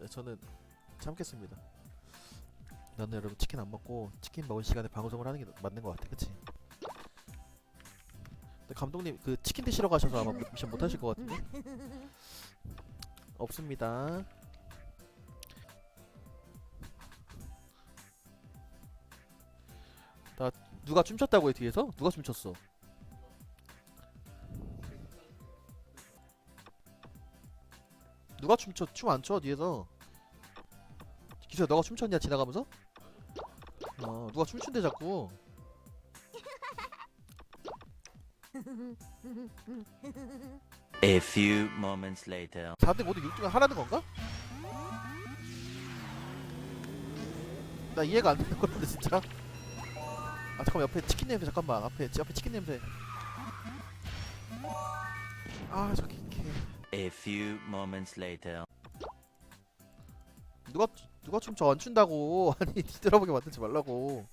네, 저는 참겠습니다. 나는 여러분 치킨 안 먹고 치킨 먹을 시간에 방송을 하는 게 맞는 것 같아, 그치? 근데 감독님 그 치킨 드시러 가셔서 아마 미션 못 하실 것 같은데? 없습니다. 나 누가 춤췄다고 해 뒤에서? 누가 춤췄어? 누가 춤춰 춤 안 춰 뒤에서 기수야 너가 춤췄냐 지나가면서? 어 누가 춤춘대 자꾸 A few moments later. 4등 모두 6등을 하라는 건가? 나 이해가 안 되는 건데 진짜 아 잠깐만 옆에 치킨 냄새 잠깐만 앞에 지- 앞에 치킨 냄새 아 저기 A few moments later. 누가 누가 춤 저 안 춘다고 아니 뒤돌아보게 만들지 말라고